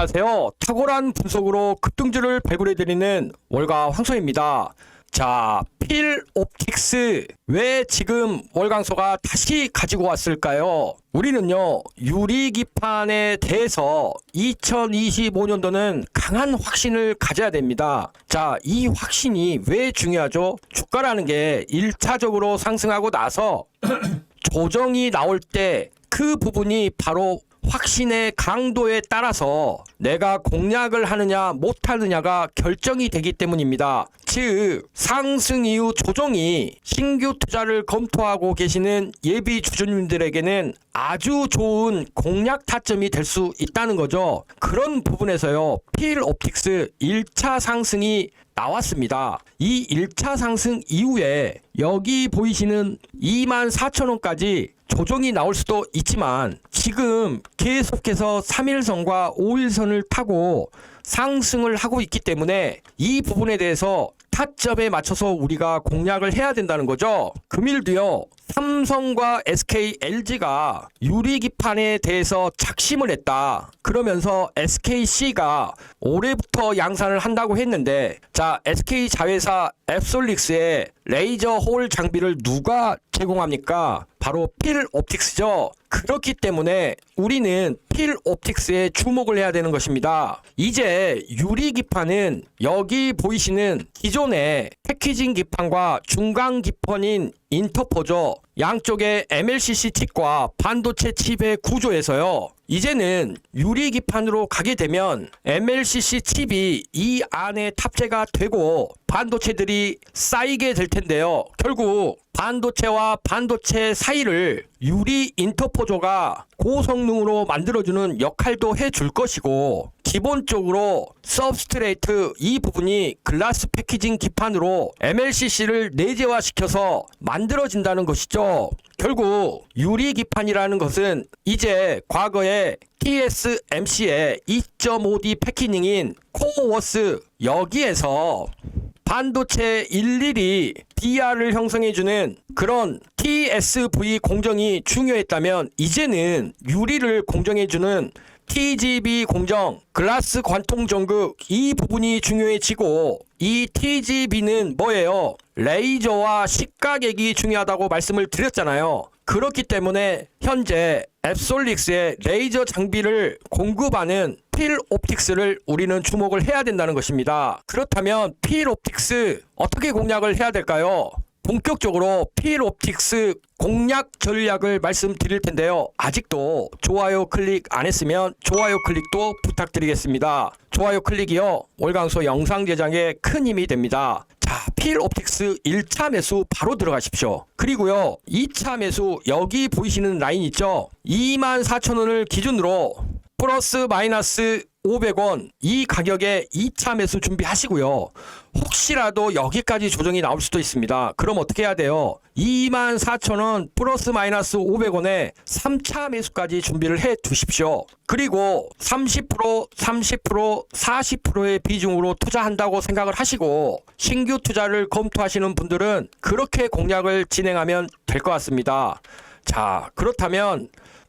안녕하세요. 탁월한 분석으로 급등주를 발굴해드리는 월가 황소입니다. 자, 필 옵틱스. 왜 지금 월강소가 다시 가지고 왔을까요? 우리는요, 유리기판에 대해서 2025년도는 강한 확신을 가져야 됩니다. 자, 이 확신이 왜 중요하죠? 주가라는 게 1차적으로 상승하고 나서 조정이 나올 때 그 부분이 바로 확신의 강도에 따라서 내가 공략을 하느냐 못하느냐가 결정이 되기 때문입니다. 즉 상승 이후 조정이 신규 투자를 검토하고 계시는 예비 주주님들에게는 아주 좋은 공략 타점이 될 수 있다는 거죠. 그런 부분에서요. 필 옵틱스 1차 상승이 나왔습니다. 이 1차 상승 이후에 여기 보이시는 24,000원까지 조정이 나올 수도 있지만 지금 계속해서 3일선과 5일선을 타고 상승을 하고 있기 때문에 이 부분에 대해서 타점에 맞춰서 우리가 공략을 해야 된다는 거죠. 금일도요. 삼성과 SK, LG가 유리기판에 대해서 작심을 했다. 그러면서 SKC가 올해부터 양산을 한다고 했는데 자 SK 자회사 앱솔릭스의 레이저 홀 장비를 누가 제공합니까? 바로 필 옵틱스죠. 그렇기 때문에 우리는 필 옵틱스에 주목을 해야 되는 것입니다. 이제 유리 기판은 여기 보이시는 기존의 패키징 기판과 중간 기판인 인터포저 양쪽의 MLCC 칩과 반도체 칩의 구조에서요. 이제는 유리 기판으로 가게 되면 MLCC 칩이 이 안에 탑재가 되고 반도체들이 쌓이게 될 텐데요. 결국 반도체와 반도체 사이를 유리 인터포저가 고성능으로 만들어주는 역할도 해줄 것이고 기본적으로 서브스트레이트 이 부분이 글라스 패키징 기판으로 MLCC를 내재화시켜서 만들어진다는 것이죠. 결국 유리 기판이라는 것은 이제 과거에 TSMC의 2.5D 패키징인 코어워스 여기에서 반도체 일일이 DR을 형성해주는 그런 TSV 공정이 중요했다면 이제는 유리를 공정해주는 TGB 공정, 글라스 관통 전극 이 부분이 중요해지고 이 TGB는 뭐예요? 레이저와 시가객이 중요하다고 말씀을 드렸잖아요. 그렇기 때문에 현재 앱솔릭스의 레이저 장비를 공급하는 필 옵틱스를 우리는 주목을 해야 된다는 것입니다. 그렇다면 필 옵틱스 어떻게 공략을 해야 될까요? 본격적으로 필 옵틱스 공략 전략을 말씀드릴 텐데요. 아직도 좋아요 클릭 안 했으면 좋아요 클릭도 부탁드리겠습니다. 좋아요 클릭이요. 월강소 영상 제작에 큰 힘이 됩니다. 자, 필 옵틱스 1차 매수 바로 들어가십시오. 그리고요. 2차 매수 여기 보이시는 라인 있죠? 24,000원을 기준으로 플러스 마이너스 500원 이 가격에 2차 매수 준비하시고요. 혹시라도 여기까지 조정이 나올 수도 있습니다. 그럼 어떻게 해야 돼요? 24,000원 플러스 마이너스 500원에 3차 매수까지 준비를 해 두십시오. 그리고 30%, 30%, 40%의 비중으로 투자한다고 생각을 하시고 신규 투자를 검토하시는 분들은 그렇게 공략을 진행하면 될 것 같습니다. 자, 그렇다면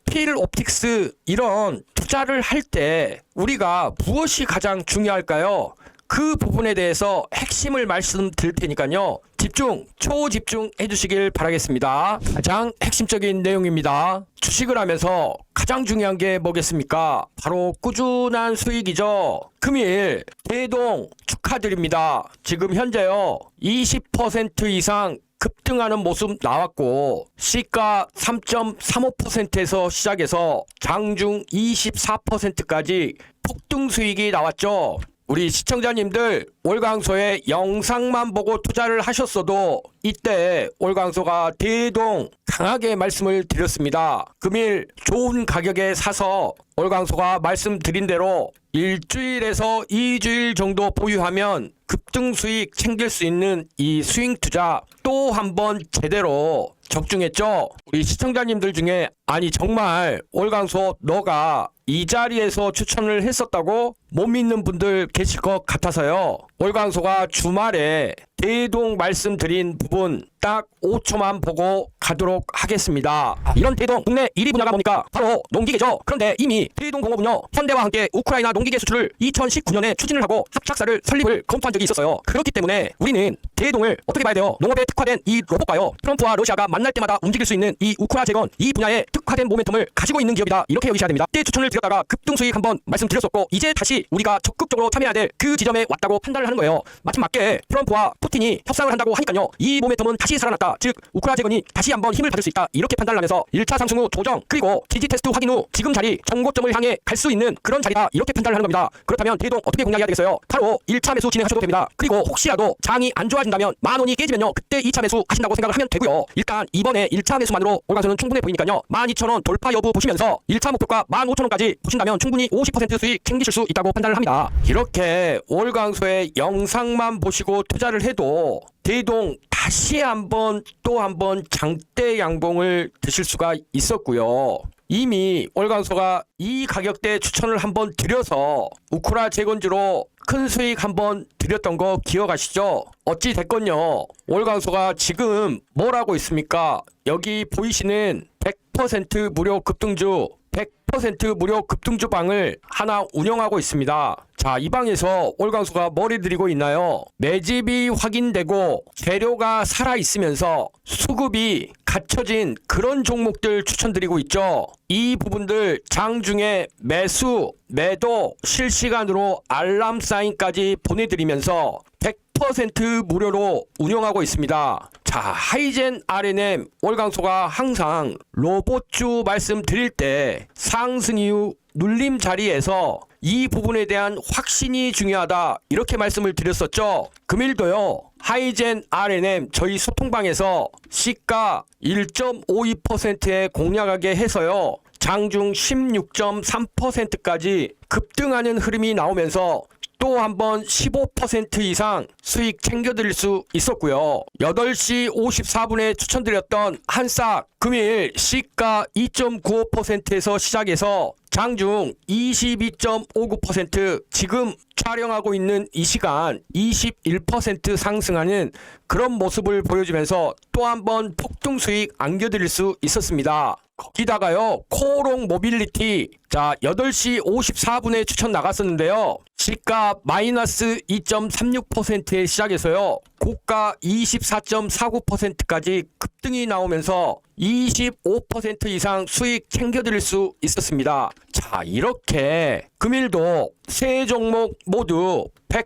필 옵틱스 이런 투자를 할 때 우리가 무엇이 가장 중요할까요? 그 부분에 대해서 핵심을 말씀드릴 테니까요. 집중, 초집중 해주시길 바라겠습니다. 가장 핵심적인 내용입니다. 주식을 하면서 가장 중요한 게 뭐겠습니까? 바로 꾸준한 수익이죠. 금일 대동 축하드립니다. 지금 현재요. 20% 이상 급등하는 모습 나왔고 시가 3.35%에서 시작해서 장중 24%까지 폭등 수익이 나왔죠. 우리 시청자님들 월광소에 영상만 보고 투자를 하셨어도 이때 월광소가 대동 강하게 말씀을 드렸습니다. 금일 좋은 가격에 사서 월광소가 말씀드린 대로 일주일에서 2주일 정도 보유하면 급등 수익 챙길 수 있는 이 스윙 투자 또 한번 제대로 적중했죠. 우리 시청자님들 중에 아니 정말 월광소 너가 이 자리에서 추천을 했었다고 못 믿는 분들 계실 것 같아서요. 월광소가 주말에 대동 말씀드린 부분 딱 5초만 보고 가도록 하겠습니다. 이런 대동 국내 1위 분야가 뭡니까? 바로 농기계죠. 그런데 이미 대동공업은요. 현대와 함께 우크라이나 농기계 수출을 2019년에 추진을 하고 합작사를 설립을 검토한 적이 있었어요. 그렇기 때문에 우리는 대동을 어떻게 봐야 돼요? 농업에 특화된 이 로봇과요. 트럼프와 러시아가 만날 때마다 움직일 수 있는 이 우크라 재건 이 분야에 특화된 모멘텀을 가지고 있는 기업이다. 이렇게 여기셔야 됩니다. 때 추천을 드렸다가 급등 수익 한번 말씀드렸었고 이제 다시 우리가 적극적으로 참여해야 될 그 지점에 왔다고 판단을 하는 거예요. 마침 맞게 트럼프와 푸틴이 협상을 한다고 하니까요. 이 모멘텀은 다시 살아났다. 즉 우크라 재건이 다시 한번 힘을 받을 수 있다. 이렇게 판단을 하면서 1차 상승 후 조정 그리고 지지 테스트 확인 후 지금 자리 정고점을 향해 갈 수 있는 그런 자리다. 이렇게 판단을 하는 겁니다. 그렇다면 대동 어떻게 공략해야 되겠어요? 바로 1차 매수 진행하셔도 됩니다. 그리고 혹시라도 장이 안 좋아진다면 만 원이 깨지면요. 그때 2차 매수 하신다고 생각을 하면 되고요. 일단 이번에 1차 매수만으로 올가서는 충분해 보이니까요. 12,000원 돌파 여부 보시면서 1차 목표가 15,000원까지 보신다면 충분히 50% 수익 챙기실 수 있다고 판단을 합니다. 이렇게 월광소의 영상만 보시고 투자를 해도 대동 다시 한번 또 한번 장대 양봉을 드실 수가 있었고요. 이미 월광소가 이 가격대 추천을 한번 드려서 우크라 재건주로 큰 수익 한번 드렸던 거 기억하시죠? 어찌 됐건요. 월광소가 지금 뭘 하고 있습니까? 여기 보이시는 100% 무료 급등주 100% 무료 급등주 방을 하나 운영하고 있습니다. 자, 이 방에서 월광수가 뭘 해드리고 있나요? 매집이 확인되고 재료가 살아 있으면서 수급이 갖춰진 그런 종목들 추천드리고 있죠. 이 부분들 장중에 매수, 매도 실시간으로 알람 사인까지 보내드리면서 100% 무료로 운영하고 있습니다. 자, 하이젠 RNM 월광소가 항상 로봇주 말씀드릴 때 상승 이후 눌림 자리에서 이 부분에 대한 확신이 중요하다 이렇게 말씀을 드렸었죠. 금일도요. 하이젠 RNM 저희 소통방에서 시가 1.52%에 공략하게 해서요. 장중 16.3%까지 급등하는 흐름이 나오면서 또 한 번 15% 이상 수익 챙겨드릴 수 있었고요. 8시 54분에 추천드렸던 한싹 금일 시가 2.95%에서 시작해서 장중 22.59% 지금 촬영하고 있는 이 시간 21% 상승하는 그런 모습을 보여주면서 또 한 번 폭등 수익 안겨드릴 수 있었습니다. 거기다가요 코오롱 모빌리티 자 8시 54분에 추천 나갔었는데요 시가 마이너스 2.36%에 시작해서요 고가 24.49%까지 급등이 나오면서 25% 이상 수익 챙겨드릴 수 있었습니다. 자, 이렇게 금일도 세 종목 모두 100%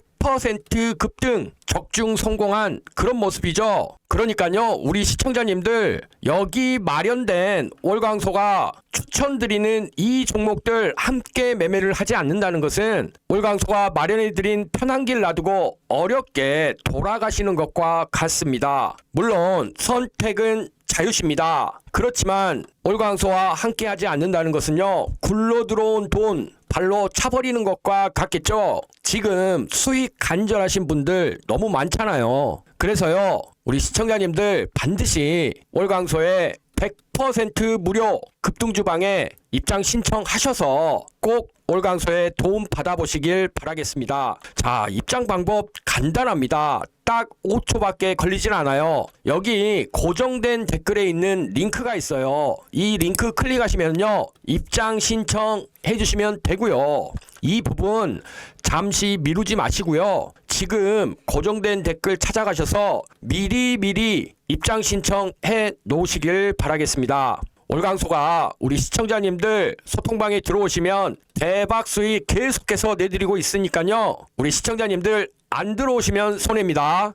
급등 적중 성공한 그런 모습이죠. 그러니까요, 우리 시청자님들 여기 마련된 월광소가 추천드리는 이 종목들 함께 매매를 하지 않는다는 것은 월광소가 마련해드린 편한 길 놔두고 어렵게 돌아가시는 것과 같습니다. 물론 선택은 자유십니다. 그렇지만 월광소와 함께하지 않는다는 것은요 굴러 들어온 돈 발로 차버리는 것과 같겠죠. 지금 수익 간절하신 분들 너무 많잖아요. 그래서요 우리 시청자님들 반드시 월광소에 100% 무료 급등주방에 입장 신청하셔서 꼭 올강소에 도움 받아보시길 바라겠습니다. 자, 입장 방법 간단합니다. 딱 5초밖에 걸리진 않아요. 여기 고정된 댓글에 있는 링크가 있어요. 이 링크 클릭하시면요. 입장 신청 해주시면 되고요. 이 부분 잠시 미루지 마시고요. 지금 고정된 댓글 찾아가셔서 미리미리 입장 신청해 놓으시길 바라겠습니다. 올강소가 우리 시청자님들 소통방에 들어오시면 대박 수익 계속해서 내드리고 있으니까요. 우리 시청자님들 안 들어오시면 손해입니다.